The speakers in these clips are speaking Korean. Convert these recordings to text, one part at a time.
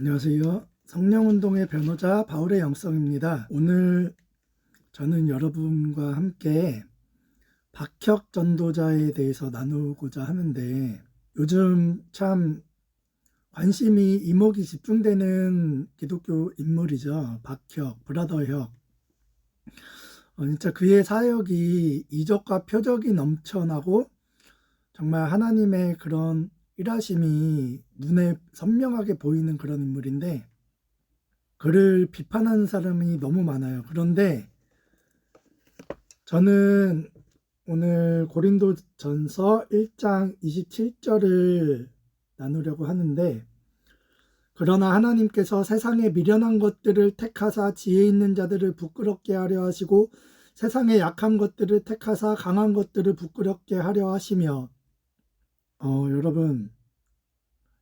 안녕하세요. 성령운동의 변호자 바울의 영성입니다. 오늘 저는 여러분과 함께 박혁 전도자에 대해서 나누고자 하는데 요즘 참 관심이 이목이 집중되는 기독교 인물이죠. 박혁, 브라더혁. 어, 진짜 그의 사역이 이적과 표적이 넘쳐나고 정말 하나님의 그런 일하심이 눈에 선명하게 보이는 그런 인물인데 그를 비판하는 사람이 너무 많아요. 그런데 저는 오늘 고린도 전서 1장 27절을 나누려고 하는데 그러나 하나님께서 세상에 미련한 것들을 택하사 지혜 있는 자들을 부끄럽게 하려 하시고 세상에 약한 것들을 택하사 강한 것들을 부끄럽게 하려 하시며 어, 여러분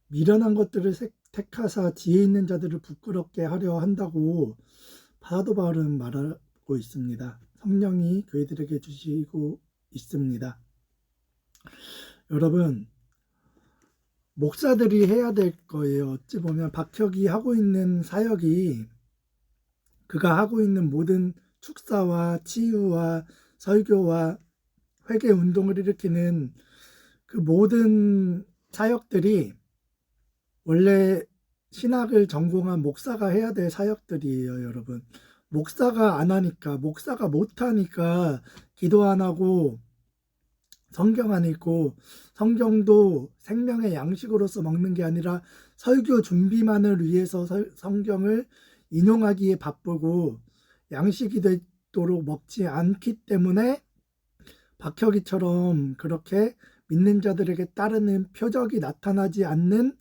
미련한 것들을 색- 택하사 지혜 있는 자들을 부끄럽게 하려 한다고 사도 바울은 말하고 있습니다. 성령이 그들에게 주시고 있습니다. 여러분 목사들이 해야 될 거예요. 어찌 보면 박혁이 하고 있는 사역이 그가 하고 있는 모든 축사와 치유와 설교와 회개 운동을 일으키는 그 모든 사역들이 원래 신학을 전공한 목사가 해야 될 사역들이에요, 여러분. 목사가 안 하니까, 목사가 못 하니까 기도 안 하고 성경 안 읽고 성경도 생명의 양식으로서 먹는 게 아니라 설교 준비만을 위해서 설- 성경을 인용하기에 바쁘고 양식이 되도록 먹지 않기 때문에 박혁이처럼 그렇게 믿는 자들에게 따르는 표적이 나타나지 않는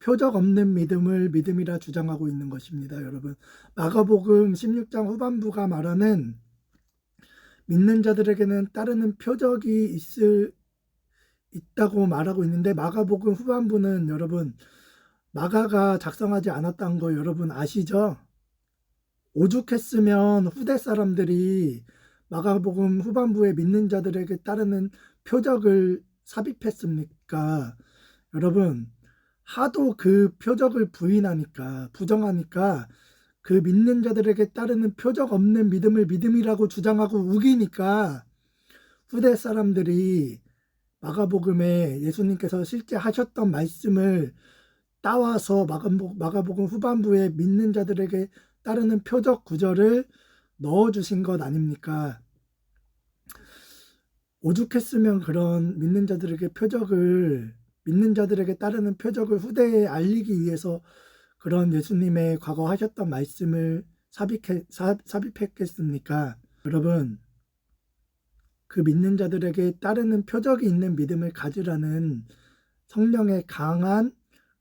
표적 없는 믿음을 믿음이라 주장하고 있는 것입니다, 여러분. 마가복음 16장 후반부가 말하는 믿는 자들에게는 따르는 표적이 있을 있다고 말하고 있는데 마가복음 후반부는 여러분 마가가 작성하지 않았다는 거 여러분 아시죠? 오죽했으면 후대 사람들이 마가복음 후반부에 믿는 자들에게 따르는 표적을 삽입했습니까? 여러분 하도 그 표적을 부인하니까 부정하니까 그 믿는 자들에게 따르는 표적 없는 믿음을 믿음이라고 주장하고 우기니까 후대 사람들이 마가복음에 예수님께서 실제 하셨던 말씀을 따와서 마가복- 마가복음 후반부에 믿는 자들에게 따르는 표적 구절을 넣어주신 것 아닙니까? 오죽했으면 그런 믿는 자들에게 표적을 믿는 자들에게 따르는 표적을 후대에 알리기 위해서 그런 예수님의 과거 하셨던 말씀을 삽입해, 사- 삽입했겠습니까? 여러분, 그 믿는 자들에게 따르는 표적이 있는 믿음을 가지라는 성령의 강한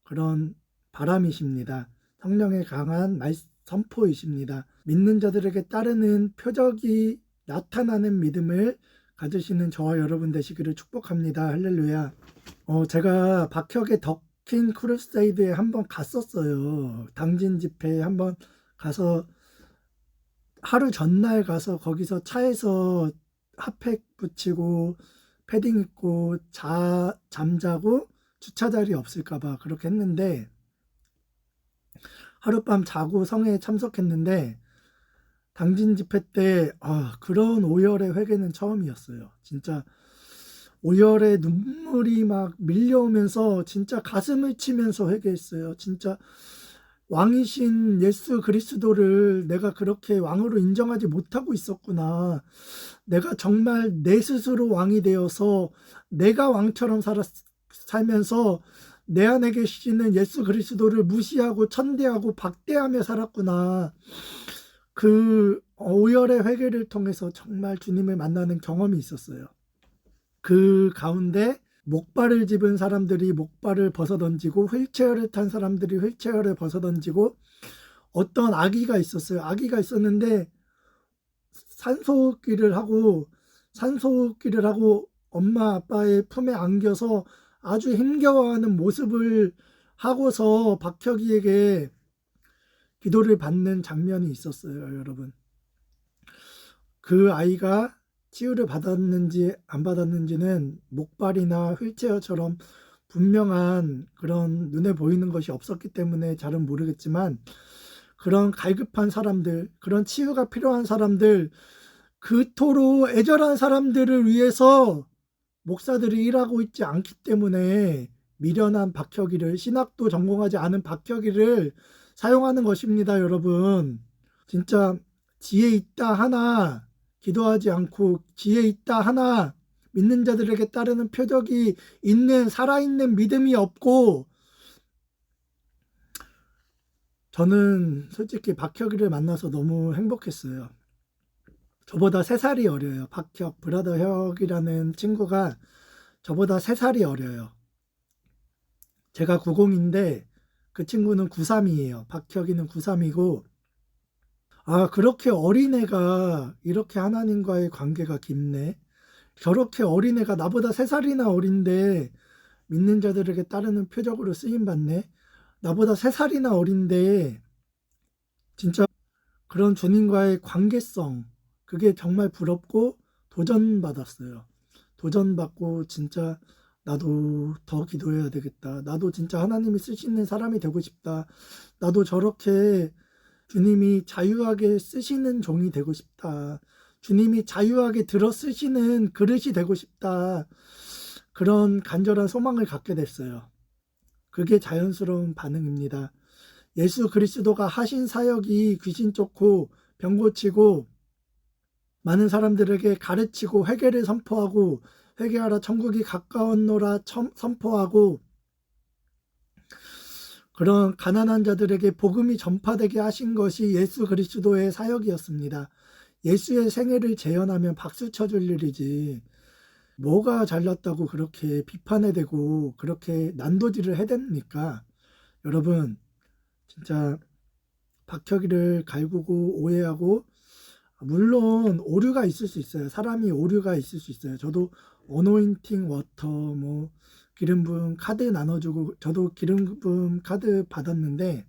그런 바람이십니다. 성령의 강한 말, 선포이십니다. 믿는 자들에게 따르는 표적이 나타나는 믿음을 가지시는 저와 여러분 되시기를 축복합니다. 할렐루야. 어, 제가 박혁의 더킨 크루세이드에 한번 갔었어요. 당진 집회에 한번 가서 하루 전날 가서 거기서 차에서 핫팩 붙이고 패딩 입고 자 잠자고 주차 자리 없을까봐 그렇게 했는데 하룻밤 자고 성회에 참석했는데 당진 집회 때 아, 그런 오열의 회개는 처음이었어요. 진짜 오열의 눈물이 막 밀려오면서 진짜 가슴을 치면서 회개했어요. 진짜 왕이신 예수 그리스도를 내가 그렇게 왕으로 인정하지 못하고 있었구나. 내가 정말 내 스스로 왕이 되어서 내가 왕처럼 살았, 살면서 내 안에 계시는 예수 그리스도를 무시하고 천대하고 박대하며 살았구나. 그 오열의 회개를 통해서 정말 주님을 만나는 경험이 있었어요. 그 가운데 목발을 집은 사람들이 목발을 벗어던지고 휠체어를 탄 사람들이 휠체어를 벗어던지고 어떤 아기가 있었어요. 아기가 있었는데 산소호흡기를 하고 산소호흡기를 하고 엄마 아빠의 품에 안겨서 아주 힘겨워하는 모습을 하고서 박혁이에게 기도를 받는 장면이 있었어요, 여러분. 그 아이가 치유를 받았는지 안 받았는지는 목발이나 휠체어처럼 분명한 그런 눈에 보이는 것이 없었기 때문에 잘은 모르겠지만 그런 갈급한 사람들, 그런 치유가 필요한 사람들, 그토록 애절한 사람들을 위해서 목사들이 일하고 있지 않기 때문에 미련한 박혁이를 신학도 전공하지 않은 박혁이를 사용하는 것입니다, 여러분. 진짜 지혜 있다 하나 기도하지 않고 지혜 있다 하나 믿는 자들에게 따르는 표적이 있는 살아있는 믿음이 없고 저는 솔직히 박혁이를 만나서 너무 행복했어요. 저보다 3살이 어려요. 박혁, 브라더 혁이라는 친구가 저보다 3살이 어려요. 제가 90인데 그 친구는 93이에요. 박혁이는 93이고 아 그렇게 어린애가 이렇게 하나님과의 관계가 깊네. 저렇게 어린애가 나보다 3살이나 어린데 믿는 자들에게 따르는 표적으로 쓰임 받네. 나보다 3살이나 어린데 진짜 그런 주님과의 관계성 그게 정말 부럽고 도전받았어요. 도전받고 진짜 나도 더 기도해야 되겠다. 나도 진짜 하나님이 쓰시는 사람이 되고 싶다. 나도 저렇게 주님이 자유하게 쓰시는 종이 되고 싶다. 주님이 자유하게 들어 쓰시는 그릇이 되고 싶다. 그런 간절한 소망을 갖게 됐어요. 그게 자연스러운 반응입니다. 예수 그리스도가 하신 사역이 귀신 쫓고 병 고치고 많은 사람들에게 가르치고 회개를 선포하고 회개하라 천국이 가까웠노라 선포하고 그런 가난한 자들에게 복음이 전파되게 하신 것이 예수 그리스도의 사역이었습니다. 예수의 생애를 재현하면 박수 쳐줄 일이지. 뭐가 잘났다고 그렇게 비판에 대고 그렇게 난도질을 해댑니까? 여러분, 진짜 박혁이를 갈구고 오해하고 물론 오류가 있을 수 있어요. 사람이 오류가 있을 수 있어요. 저도 어노인팅 워터 뭐 기름 부음 카드 나눠주고 저도 기름 부음 카드 받았는데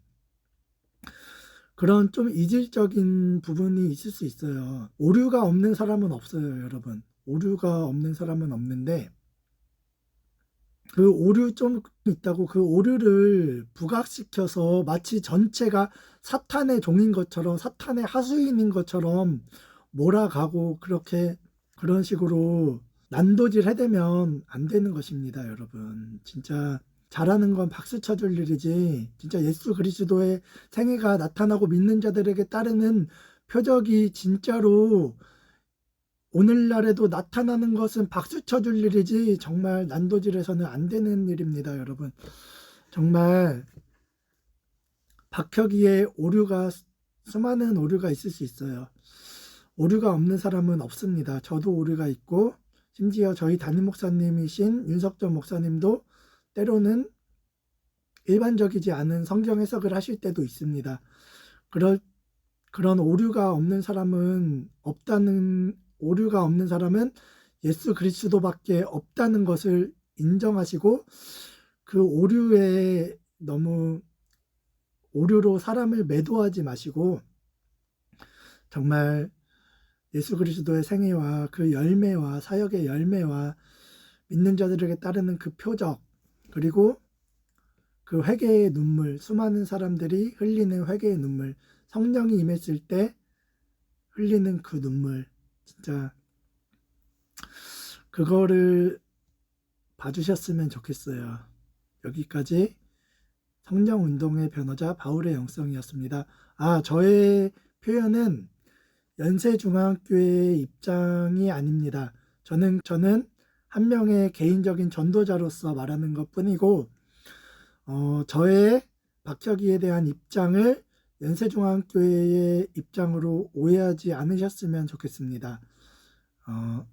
그런 좀 이질적인 부분이 있을 수 있어요. 오류가 없는 사람은 없어요, 여러분. 오류가 없는 사람은 없는데 그 오류 좀 있다고 그 오류를 부각시켜서 마치 전체가 사탄의 종인 것처럼 사탄의 하수인인 것처럼 몰아가고 그렇게 그런 식으로 난도질 해대면 안 되는 것입니다, 여러분. 진짜 잘하는 건 박수 쳐줄 일이지. 진짜 예수 그리스도의 생애가 나타나고 믿는 자들에게 따르는 표적이 진짜로 오늘날에도 나타나는 것은 박수 쳐줄 일이지 정말 난도질에서는 안 되는 일입니다, 여러분. 정말 박혁이의 오류가 수많은 오류가 있을 수 있어요. 오류가 없는 사람은 없습니다. 저도 오류가 있고 심지어 저희 담임 목사님이신 윤석전 목사님도 때로는 일반적이지 않은 성경 해석을 하실 때도 있습니다. 그럴 그런 오류가 없는 사람은 없다는 오류가 없는 사람은 예수 그리스도밖에 없다는 것을 인정하시고 그 오류에 너무 오류로 사람을 매도하지 마시고 정말 예수 그리스도의 생애와 그 열매와 사역의 열매와 믿는 자들에게 따르는 그 표적 그리고 그 회개의 눈물 수많은 사람들이 흘리는 회개의 눈물 성령이 임했을 때 흘리는 그 눈물 진짜 그거를 봐주셨으면 좋겠어요. 여기까지 성령 운동의 변호자 바울의 영성이었습니다. 아, 저의 표현은 연세중앙교회의 입장이 아닙니다. 저는 저는 한 명의 개인적인 전도자로서 말하는 것 뿐이고, 어, 저의 박혁이에 대한 입장을 연세중앙교회의 입장으로 오해하지 않으셨으면 좋겠습니다. 어,